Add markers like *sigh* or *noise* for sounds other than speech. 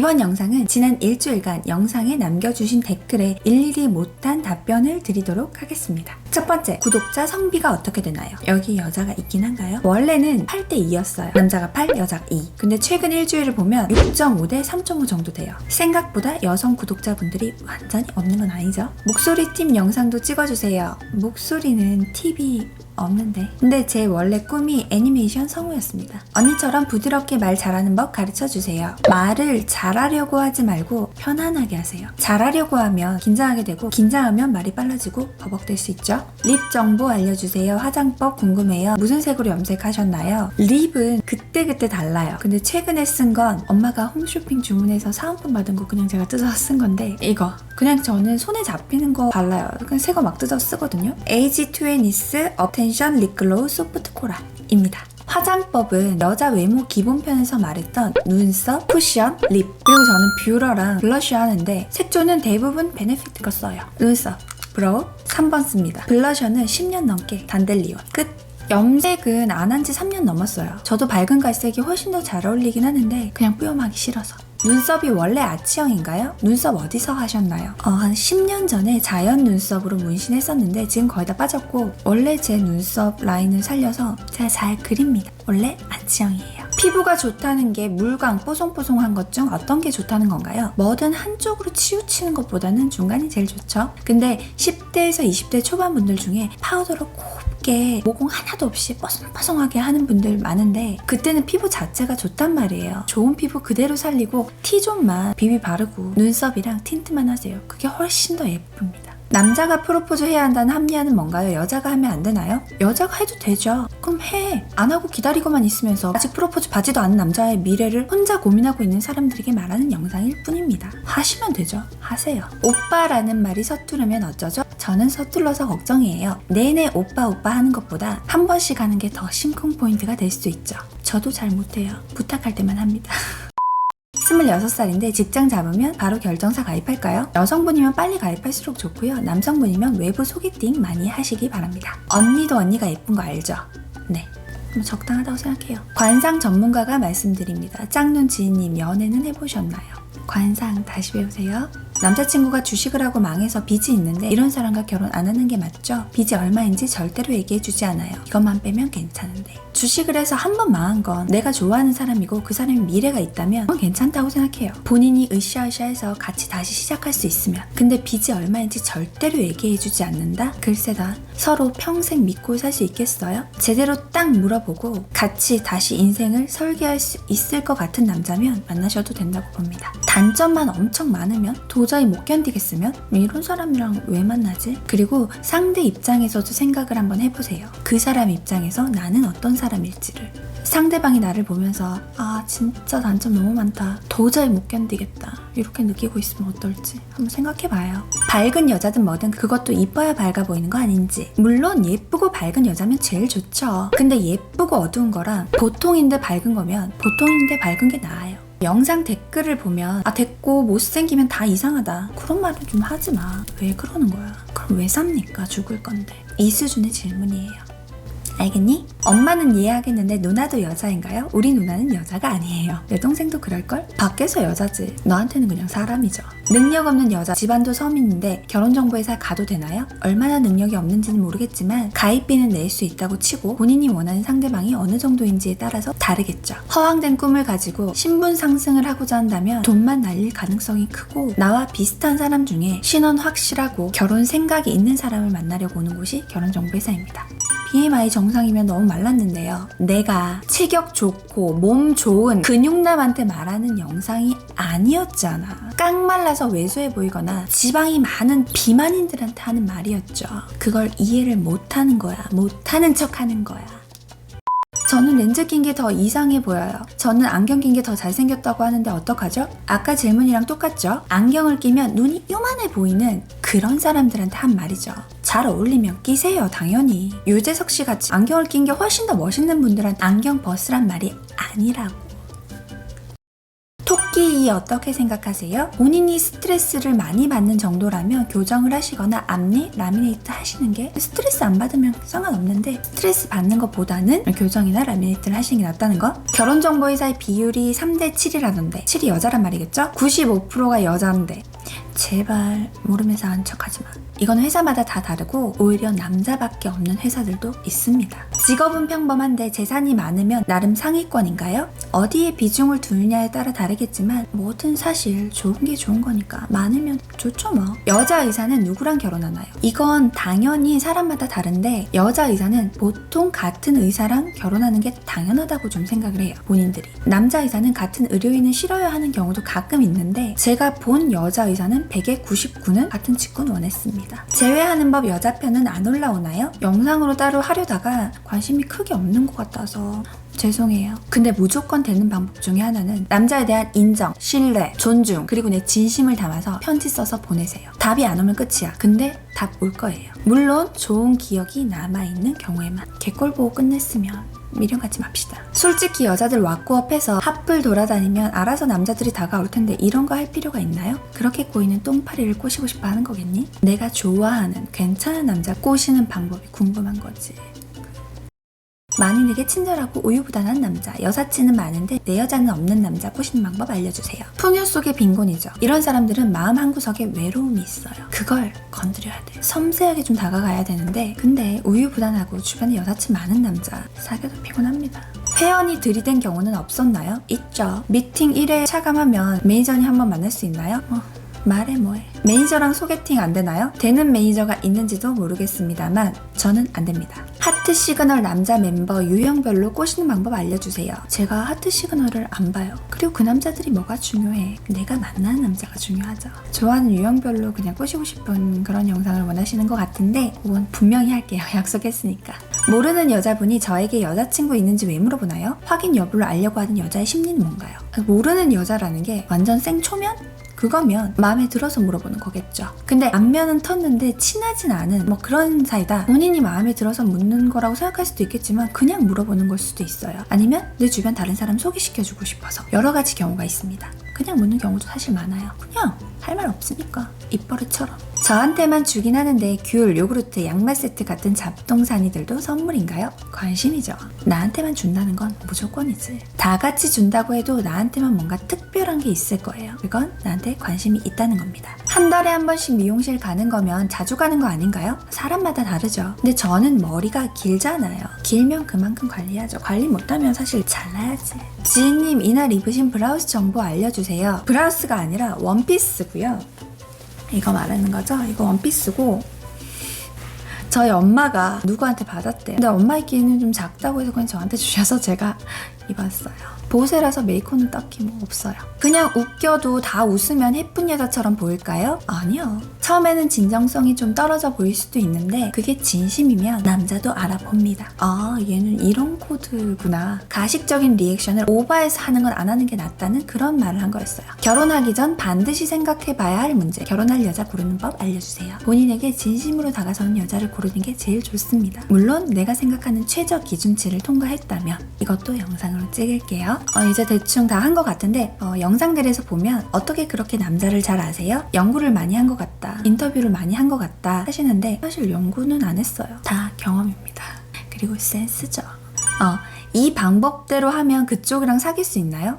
이번 영상은 지난 일주일간 영상에 남겨주신 댓글에 일일이 못한 답변을 드리도록 하겠습니다. 첫 번째, 구독자 성비가 어떻게 되나요? 여기 여자가 있긴 한가요? 원래는 8대 2였어요. 남자가 8, 여자가 2. 근데 최근 일주일을 보면 6.5 대 3.5 정도 돼요. 생각보다 여성 구독자분들이 완전히 없는 건 아니죠. 목소리 팀 영상도 찍어주세요. 목소리는 팁이 없는데. 근데 제 원래 꿈이 애니메이션 성우였습니다. 언니처럼 부드럽게 말 잘하는 법 가르쳐 주세요. 말을 잘하려고 하지 말고 편안하게 하세요. 잘하려고 하면 긴장하게 되고 긴장하면 말이 빨라지고 버벅될 수 있죠. 립 정보 알려주세요. 화장법 궁금해요. 무슨 색으로 염색하셨나요? 립은 그때그때 달라요. 근데 최근에 쓴 건 엄마가 홈쇼핑 주문해서 사은품 받은 거 그냥 제가 뜯어서 쓴 건데 이거 그냥 저는 손에 잡히는 거 발라요. 그냥 새거 막 뜯어서 쓰거든요. 에이지 투애니스 업텐 션 립글로우 소프트 코랄입니다. 화장법은 여자 외모 기본편에서 말했던 눈썹, 쿠션, 립 그리고 저는 뷰러랑 블러셔 하는데 색조는 대부분 베네피트 거 써요. 눈썹, 브로우 3번 씁니다. 블러셔는 10년 넘게 단델리온 끝. 염색은 안 한 지 3년 넘었어요. 저도 밝은 갈색이 훨씬 더 잘 어울리긴 하는데 그냥 뿌염하기 싫어서. 눈썹이 원래 아치형인가요? 눈썹 어디서 하셨나요? 어, 한 10년 전에 자연 눈썹으로 문신했었는데 지금 거의 다 빠졌고 원래 제 눈썹 라인을 살려서 제가 잘 그립니다. 원래 아치형이에요. 피부가 좋다는 게 물광 뽀송뽀송한 것 중 어떤 게 좋다는 건가요? 뭐든 한쪽으로 치우치는 것보다는 중간이 제일 좋죠. 근데 10대에서 20대 초반 분들 중에 파우더로 곱게 모공 하나도 없이 뽀송뽀송하게 하는 분들 많은데 그때는 피부 자체가 좋단 말이에요. 좋은 피부 그대로 살리고 T존만 비비 바르고 눈썹이랑 틴트만 하세요. 그게 훨씬 더 예쁩니다. 남자가 프로포즈 해야 한다는 합리화는 뭔가요? 여자가 하면 안 되나요? 여자가 해도 되죠. 그럼 해. 안 하고 기다리고만 있으면서 아직 프로포즈 받지도 않은 남자의 미래를 혼자 고민하고 있는 사람들에게 말하는 영상일 뿐입니다. 하시면 되죠. 하세요. 오빠라는 말이 서투르면 어쩌죠? 저는 서툴러서 걱정이에요. 내내 오빠 오빠 하는 것보다 한 번씩 하는 게 더 심쿵 포인트가 될수 있죠. 저도 잘 못해요. 부탁할 때만 합니다. *laughs* 26살인데 직장 잡으면 바로 결정사 가입할까요? 여성분이면 빨리 가입할수록 좋고요. 남성분이면 외부 소개팅 많이 하시기 바랍니다. 언니도 언니가 예쁜 거 알죠? 네. 뭐 적당하다고 생각해요. 관상 전문가가 말씀드립니다. 짝눈 지인님 연애는 해보셨나요? 관상 다시 배우세요. 남자친구가 주식을 하고 망해서 빚이 있는데 이런 사람과 결혼 안 하는 게 맞죠? 빚이 얼마인지 절대로 얘기해 주지 않아요. 이것만 빼면 괜찮은데. 주식을 해서 한 번 망한 건 내가 좋아하는 사람이고 그 사람이 미래가 있다면 그건 괜찮다고 생각해요. 본인이 으쌰으쌰해서 같이 다시 시작할 수 있으면. 근데 빚이 얼마인지 절대로 얘기해 주지 않는다? 글쎄다. 서로 평생 믿고 살 수 있겠어요? 제대로 딱 물어보고 같이 다시 인생을 설계할 수 있을 것 같은 남자면 만나셔도 된다고 봅니다. 단점만 엄청 많으면 도저히 못 견디겠으면 이런 사람이랑 왜 만나지? 그리고 상대 입장에서도 생각을 한번 해보세요. 그 사람 입장에서 나는 어떤 사람일지를. 상대방이 나를 보면서 아 진짜 단점 너무 많다 도저히 못 견디겠다 이렇게 느끼고 있으면 어떨지 한번 생각해봐요. 밝은 여자든 뭐든 그것도 이뻐야 밝아 보이는 거 아닌지. 물론 예쁘고 밝은 여자면 제일 좋죠. 근데 예쁘고 어두운 거랑 보통인데 밝은 거면 보통인데 밝은 게 나아요. 영상 댓글을 보면 아 됐고 못생기면 다 이상하다. 그런 말은 좀 하지 마왜 그러는 거야? 그럼 왜 삽니까? 죽을 건데. 이 수준의 질문이에요 알겠니? 엄마는 이해하겠는데 누나도 여자인가요? 우리 누나는 여자가 아니에요. 내 동생도 그럴걸? 밖에서 여자지. 너한테는 그냥 사람이죠. 능력 없는 여자, 집안도 서민인데 결혼정보회사 가도 되나요? 얼마나 능력이 없는지는 모르겠지만 가입비는 낼 수 있다고 치고 본인이 원하는 상대방이 어느 정도인지에 따라서 다르겠죠. 허황된 꿈을 가지고 신분 상승을 하고자 한다면 돈만 날릴 가능성이 크고 나와 비슷한 사람 중에 신원 확실하고 결혼 생각이 있는 사람을 만나려고 오는 곳이 결혼정보회사입니다. BMI 정상이면 너무 말랐는데요. 내가 체격 좋고 몸 좋은 근육남한테 말하는 영상이 아니었잖아. 깡말라서 왜소해 보이거나 지방이 많은 비만인들한테 하는 말이었죠. 그걸 이해를 못하는 거야. 못하는 척 하는 거야. 저는 렌즈 낀 게 더 이상해 보여요. 저는 안경 낀 게 더 잘생겼다고 하는데 어떡하죠? 아까 질문이랑 똑같죠? 안경을 끼면 눈이 요만해 보이는 그런 사람들한테 한 말이죠. 잘 어울리면 끼세요, 당연히. 유재석 씨 같이 안경을 낀 게 훨씬 더 멋있는 분들한테 안경 벗으란 말이 아니라고. 토끼 여기 이 어떻게 생각하세요? 본인이 스트레스를 많이 받는 정도라면 교정을 하시거나 앞니 라미네이트 하시는 게 스트레스 안 받으면 상관없는데 스트레스 받는 것보다는 교정이나 라미네이트를 하시는 게 낫다는 거? 결혼정보회사의 비율이 3대 7이라던데 7이 여자란 말이겠죠? 95%가 여자인데 제발 모르면서 한 척하지 마. 이건 회사마다 다 다르고 오히려 남자밖에 없는 회사들도 있습니다. 직업은 평범한데 재산이 많으면 나름 상위권인가요? 어디에 비중을 두느냐에 따라 다르겠지만 뭐든 사실 좋은 게 좋은 거니까 많으면 좋죠 뭐. 여자 의사는 누구랑 결혼하나요? 이건 당연히 사람마다 다른데 여자 의사는 보통 같은 의사랑 결혼하는 게 당연하다고 좀 생각을 해요. 본인들이. 남자 의사는 같은 의료인을 싫어야 하는 경우도 가끔 있는데 제가 본 여자 의사는 100에 99는 같은 직군 원했습니다. 제외하는 법 여자 편은 안 올라오나요? 영상으로 따로 하려다가 관심이 크게 없는 것 같아서 죄송해요. 근데 무조건 되는 방법 중에 하나는 남자에 대한 인정, 신뢰, 존중, 그리고 내 진심을 담아서 편지 써서 보내세요. 답이 안 오면 끝이야. 근데 답 올 거예요. 물론 좋은 기억이 남아있는 경우에만. 개꼴 보고 끝냈으면 미련 갖지 맙시다. 솔직히 여자들 왁구업해서 핫플 돌아다니면 알아서 남자들이 다가올 텐데 이런 거 할 필요가 있나요? 그렇게 꼬이는 똥파리를 꼬시고 싶어 하는 거겠니? 내가 좋아하는 괜찮은 남자 꼬시는 방법이 궁금한 거지. 만인에게 친절하고 우유부단한 남자, 여사친은 많은데 내 여자는 없는 남자 꼬시는 방법 알려주세요. 풍요 속의 빈곤이죠. 이런 사람들은 마음 한구석에 외로움이 있어요. 그걸 건드려야 돼. 섬세하게 좀 다가가야 되는데 근데 우유부단하고 주변에 여사친 많은 남자 사귀어도 피곤합니다. 회원이 들이댄 경우는 없었나요? 있죠. 미팅 1회 차감하면 매니저님 한번 만날 수 있나요? 어, 말해 뭐해. 매니저랑 소개팅 안 되나요? 되는 매니저가 있는지도 모르겠습니다만 저는 안 됩니다. 하트 시그널 남자 멤버 유형별로 꼬시는 방법 알려주세요. 제가 하트 시그널을 안 봐요. 그리고 그 남자들이 뭐가 중요해? 내가 만나는 남자가 중요하죠. 좋아하는 유형별로 그냥 꼬시고 싶은 그런 영상을 원하시는 것 같은데 그건 분명히 할게요. *laughs* 약속했으니까. 모르는 여자분이 저에게 여자친구 있는지 왜 물어보나요? 확인 여부를 알려고 하는 여자의 심리는 뭔가요? 모르는 여자라는 게 완전 생초면? 그거면 마음에 들어서 물어보는 거겠죠. 근데 안면은 텄는데 친하진 않은 뭐 그런 사이다. 본인이 마음에 들어서 묻는 거라고 생각할 수도 있겠지만 그냥 물어보는 걸 수도 있어요. 아니면 내 주변 다른 사람 소개시켜주고 싶어서 여러 가지 경우가 있습니다. 그냥 묻는 경우도 사실 많아요. 그냥 할 말 없으니까 입버릇처럼. 저한테만 주긴 하는데 귤, 요구르트, 양말 세트 같은 잡동사니들도 선물인가요? 관심이죠. 나한테만 준다는 건 무조건이지. 다 같이 준다고 해도 나한테만 뭔가 특별한 게 있을 거예요. 그건 나한테 관심이 있다는 겁니다. 한 달에 한 번씩 미용실 가는 거면 자주 가는 거 아닌가요? 사람마다 다르죠. 근데 저는 머리가 길잖아요. 길면 그만큼 관리하죠. 관리 못하면 사실 잘라야지. 지인님 이날 입으신 브라우스 정보 알려주세요. 브라우스가 아니라 원피스고요. 이거 말하는 거죠? 이거 원피스고 저희 엄마가 누구한테 받았대요. 근데 엄마 입기에는 좀 작다고 해서 그냥 저한테 주셔서 제가 입었어요. 보세라서 메이크업은 딱히 뭐 없어요. 그냥 웃겨도 다 웃으면 예쁜 여자처럼 보일까요? 아니요. 처음에는 진정성이 좀 떨어져 보일 수도 있는데 그게 진심이면 남자도 알아봅니다. 아 얘는 이런 코드구나. 가식적인 리액션을 오버해서 하는 건 안 하는 게 낫다는 그런 말을 한 거였어요. 결혼하기 전 반드시 생각해봐야 할 문제. 결혼할 여자 고르는 법 알려주세요. 본인에게 진심으로 다가서는 여자를 고르는 게 제일 좋습니다. 물론 내가 생각하는 최저 기준치를 통과했다면 이것도 영상 으로 찍을게요. 어, 이제 대충 다 한 것 같은데 어, 영상들에서 보면 어떻게 그렇게 남자를 잘 아세요? 연구를 많이 한 것 같다. 인터뷰를 많이 한 것 같다 하시는데 사실 연구는 안 했어요. 다 경험입니다. 그리고 센스죠. 어, 이 방법대로 하면 그쪽이랑 사귈 수 있나요?